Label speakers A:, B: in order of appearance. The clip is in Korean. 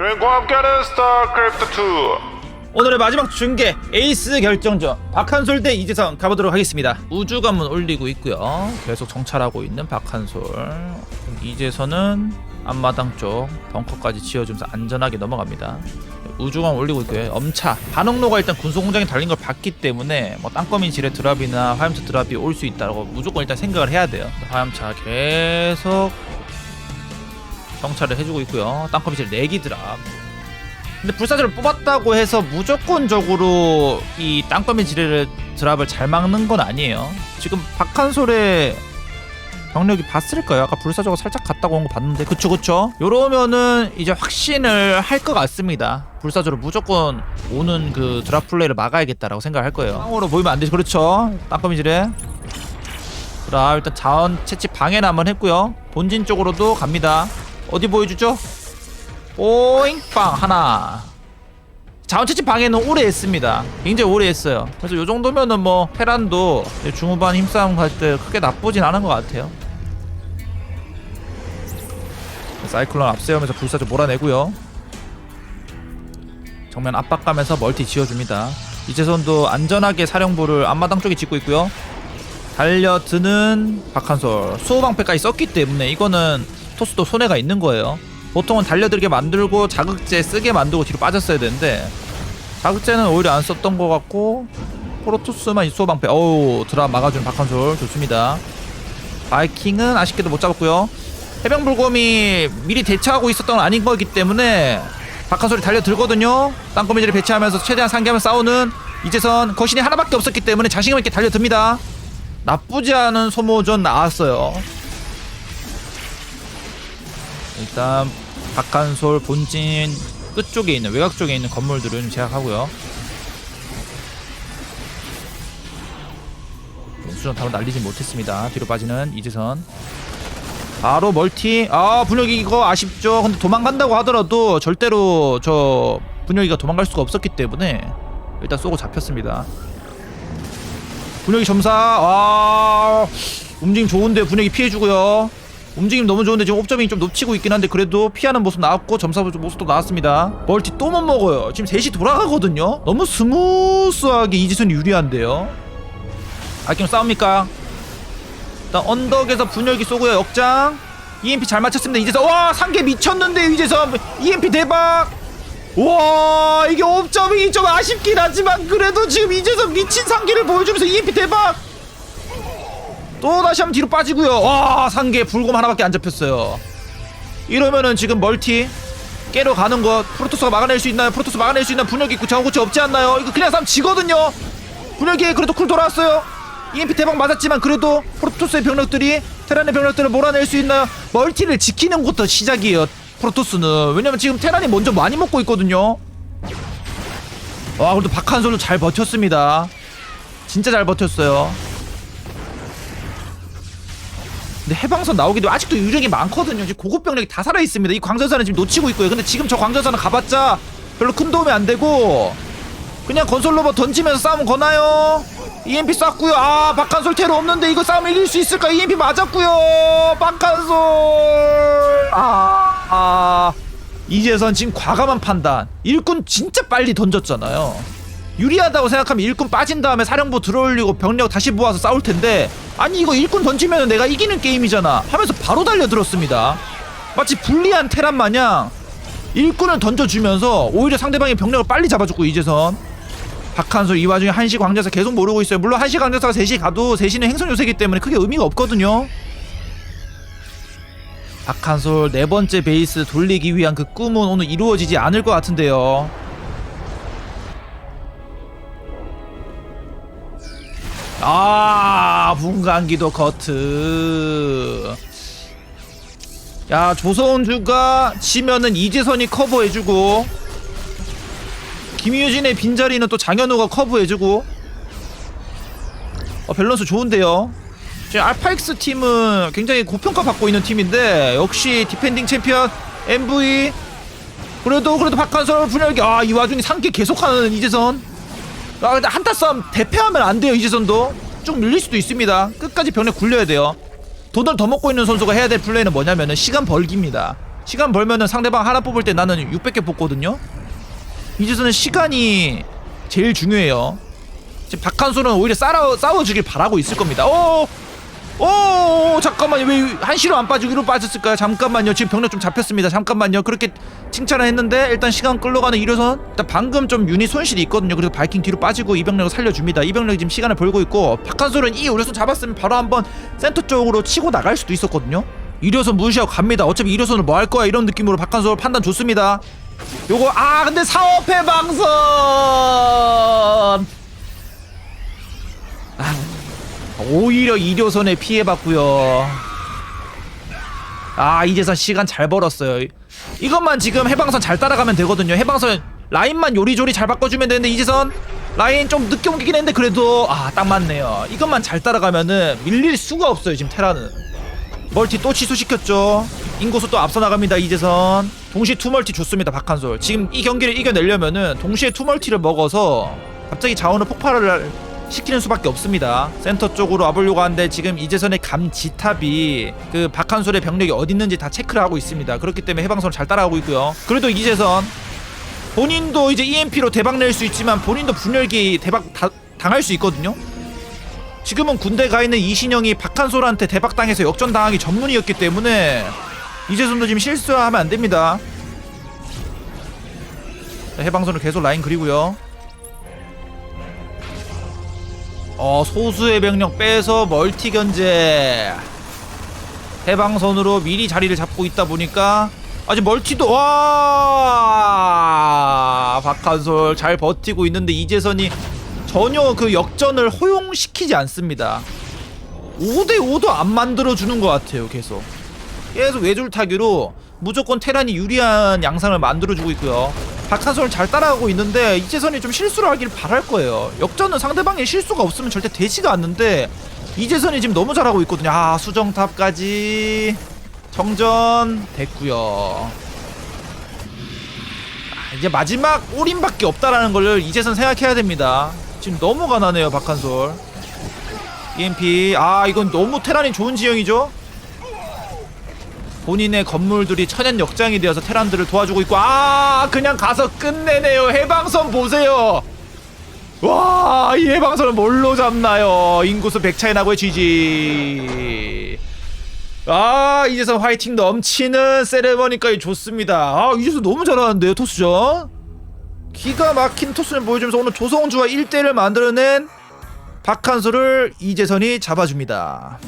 A: 그린과 함께하는 스타크래프트 2
B: 오늘의 마지막 중계 에이스 결정전. 박한솔 대 이재성 가보도록 하겠습니다. 우주 관문 올리고 있고요. 계속 정찰하고 있는 박한솔. 이재선은 앞마당 쪽 벙커까지 지어주면서 안전하게 넘어갑니다. 우주관 올리고 있고요. 엄차. 반응로가 일단 군소공장에 달린 걸 봤기 때문에 뭐 땅거미 지뢰 드랍이나 화염차 드랍이 올 수 있다고 무조건 일단 생각을 해야 돼요. 화염차 계속 정찰을 해주고 있고요 지뢰 4기 드랍 근데 불사조를 뽑았다고 해서 무조건적으로 이 땅거미 지뢰를 드랍을 잘 막는 건 아니에요. 지금 박한솔의 병력이 봤을 거예요. 아까 불사조가 살짝 갔다고 온 거 봤는데 그쵸 그쵸. 요러면은 이제 확신을 할 것 같습니다. 불사조로 무조건 오는 그 드랍 플레이를 막아야겠다라고 생각을 할 거예요. 땅으로 보이면 안 되죠. 그렇죠. 땅거미 지뢰. 자 일단 자원 채취 방해는 한번 했고요. 본진 쪽으로도 갑니다. 어디 보여주죠? 오잉빵 하나. 자원채취 방해는 오래 했습니다. 굉장히 오래 했어요. 그래서 요 정도면은 뭐 테란도 중후반 힘싸움 갈 때 크게 나쁘진 않은 것 같아요. 사이클론 앞세우면서 불사조 몰아내고요. 정면 압박가면서 멀티 지어줍니다. 이재선도 안전하게 사령부를 앞마당 쪽에 짓고 있고요. 달려드는 박한솔. 수호방패까지 썼기 때문에 이거는 토스도 손해가 있는 거예요. 보통은 달려들게 만들고 자극제 쓰게 만들고 뒤로 빠졌어야 되는데 자극제는 오히려 안 썼던 것 같고 프로토스만 이수호 방패. 어우 드랍 막아준 박한솔. 좋습니다. 바이킹은 아쉽게도 못 잡았고요. 해병불곰이 미리 대처하고 있었던 건 아닌 거기 때문에 박한솔이 달려들거든요. 땅거미들이 배치하면서 최대한 상기하며 싸우는 이재선. 거신이 하나밖에 없었기 때문에 자신감 있게 달려듭니다. 나쁘지 않은 소모전 나왔어요 일단 박한솔 본진 끝쪽에 있는 외곽 쪽에 있는 건물들은 제압하고요. 수전 바로 날리진 못했습니다. 뒤로 빠지는 이재선. 바로 멀티. 아 분혁이 이거 아쉽죠. 근데 도망간다고 하더라도 절대로 저 분혁이가 도망갈 수가 없었기 때문에 일단 쏘고 잡혔습니다. 분혁이 점사. 아 움직임 좋은데 분혁이 피해주고요. 움직임 너무 좋은데 지금 옵저밍이 좀 놓치고 있긴 한데 그래도 피하는 모습 나왔고 점사 모습도 나왔습니다. 멀티 또 못 먹어요. 지금 셋이 돌아가거든요. 너무 스무스하게 이지선이 유리한데요. 아낌 싸웁니까? 일단 언덕에서 분열기 쏘고요 역장. EMP 잘 맞췄습니다 이재선 와 상계 미쳤는데 이재선 EMP 대박. 와 이게 옵저밍이 좀 아쉽긴 하지만 그래도 지금 이재선 미친 상계를 보여주면서 EMP 대박 또 다시 한번 뒤로 빠지고요. 와 상계 불곰 하나밖에 안 잡혔어요. 이러면은 지금 멀티 깨러 가는 것 프로토스가 막아낼 수 있나요? 프로토스 막아낼 수 있는 분열기 있고 자원고치 없지 않나요? 이거 그냥 싸움 지거든요. 분열기에 그래도 쿨 돌아왔어요. EMP 대박 맞았지만 그래도 프로토스의 병력들이 테란의 병력들을 몰아낼 수 있나요? 멀티를 지키는 것부터 시작이에요. 프로토스는 왜냐면 지금 테란이 먼저 많이 먹고 있거든요. 와 그래도 박한솔도 잘 버텼습니다. 진짜 잘 버텼어요. 근데 해방선 나오기도 아직도 유령이 많거든요. 지금 고급 병력이 다 살아 있습니다. 이 광전사는 지금 놓치고 있고요. 근데 지금 저 광전사는 가봤자 별로 큰 도움이 안 되고 그냥 건설 로봇 던지면서 싸움 거나요? EMP 쐈고요. 아 박한솔 테러 없는데 이거 싸움 이길 수 있을까? EMP 맞았고요. 박한솔 아, 아 이재선 지금 과감한 판단. 일꾼 진짜 빨리 던졌잖아요. 유리하다고 생각하면 일꾼 빠진 다음에 사령부 들어올리고 병력 다시 모아서 싸울 텐데 아니 이거 일꾼 던지면 내가 이기는 게임이잖아 하면서 바로 달려들었습니다. 마치 불리한 테란 마냥 일꾼을 던져주면서 오히려 상대방의 병력을 빨리 잡아줬고 이재선. 박한솔 이 와중에 한시 광전사 계속 모르고 있어요. 물론 한시 광전사가 셋이 가도 셋이는 행성 요새이기 때문에 크게 의미가 없거든요. 박한솔 네 번째 베이스 돌리기 위한 그 꿈은 오늘 이루어지지 않을 것 같은데요. 아 분간기도 커트. 야 조성주가 치면은 이재선이 커버해주고 김유진의 빈자리는 또 장현우가 커버해주고. 어, 밸런스 좋은데요? 지금 알파엑스 팀은 굉장히 고평가 받고 있는 팀인데 역시 디펜딩 챔피언 MV 그래도 그래도 박한솔 분열기 아 이 와중에 상계 계속하는 이재선. 아 근데 한타 싸움 대패하면 안 돼요 이재선도 쭉 밀릴 수도 있습니다. 끝까지 병력 굴려야 돼요. 돈을 더 먹고 있는 선수가 해야 될 플레이는 뭐냐면은 시간 벌기입니다. 시간 벌면은 상대방 하나 뽑을 때 나는 600개 뽑거든요. 이제서는 시간이 제일 중요해요. 지금 박한솔은 오히려 싸워, 싸워주길 바라고 있을 겁니다. 오! 오 잠깐만요. 왜 한시로 안 빠지기로 빠졌을까요? 잠깐만요. 지금 병력 좀 잡혔습니다. 잠깐만요. 그렇게 칭찬을 했는데 일단 시간 끌러가는 이료선 일단 방금 좀 유닛 손실이 있거든요. 그래서 바이킹 뒤로 빠지고 이병력을 살려줍니다. 이병력이 지금 시간을 벌고 있고 박한솔은 이 의료선 잡았으면 바로 한번 센터 쪽으로 치고 나갈 수도 있었거든요. 이료선 무시하고 갑니다. 어차피 이료선을 뭐 할 거야? 이런 느낌으로 박한솔 판단 좋습니다. 요거 아 근데 사업해 방선 아, 오히려 이료선에 피해봤고요. 아 이제선 시간 잘 벌었어요. 이것만 지금 해방선 잘 따라가면 되거든요. 해방선 라인만 요리조리 잘 바꿔주면 되는데 이제선 라인 좀 늦게 옮기긴 했는데 그래도 아 딱 맞네요. 이것만 잘 따라가면은 밀릴 수가 없어요 지금 테라는. 멀티 또 취소시켰죠. 인구수 또 앞서 나갑니다 이제선 동시에 투멀티 좋습니다 박한솔. 지금 이 경기를 이겨내려면은 동시에 투멀티를 먹어서 갑자기 자원을 폭발을 시키는 수밖에 없습니다 센터 쪽으로 와보려고 하는데 지금 이제선의 감지탑이 그 박한솔의 병력이 어디 있는지 다 체크를 하고 있습니다 그렇기 때문에 해방선을 잘 따라가고 있고요 그래도 이제선 본인도 이제 EMP로 대박 낼 수 있지만 본인도 분열기 대박 다, 당할 수 있거든요 지금은 군대 가 있는 이신영이 박한솔한테 대박 당해서 역전 당하기 전문이었기 때문에 이재선도 지금 실수하면 안 됩니다. 자, 해방선을 계속 라인 그리고요. 어 소수의 병력 빼서 멀티 견제. 해방선으로 미리 자리를 잡고 있다 보니까 아직 멀티도 와 박한솔 잘 버티고 있는데 이재선이 전혀 그 역전을 허용시키지 않습니다. 5대 5도 안 만들어 주는 것 같아요. 계속 계속 외줄 타기로 무조건 테란이 유리한 양상을 만들어 주고 있고요. 박한솔 잘 따라가고 있는데 이재선이 좀 실수를 하길 바랄 거예요. 역전은 상대방의 실수가 없으면 절대 되지가 않는데 이재선이 지금 너무 잘하고 있거든요. 아 수정탑까지 정전 됐고요. 아, 이제 마지막 올인밖에 없다라는 걸 이제선 생각해야 됩니다. 지금 너무 가난해요 박한솔. EMP 아 이건 너무 테란이 좋은 지형이죠. 본인의 건물들이 천연 역장이 되어서 테란들을 도와주고 있고 아 그냥 가서 끝내네요 해방선 보세요. 와 이 해방선을 뭘로 잡나요? 인구수 100 차이 나고의 GG. 아 이제선 화이팅 넘치는 세레머니까지 좋습니다. 아 이제선 너무 잘하는데요 토스전. 기가 막힌 토스를 보여주면서 오늘 조성주와 1대를 만들어낸 박한솔을 이재선이 잡아줍니다.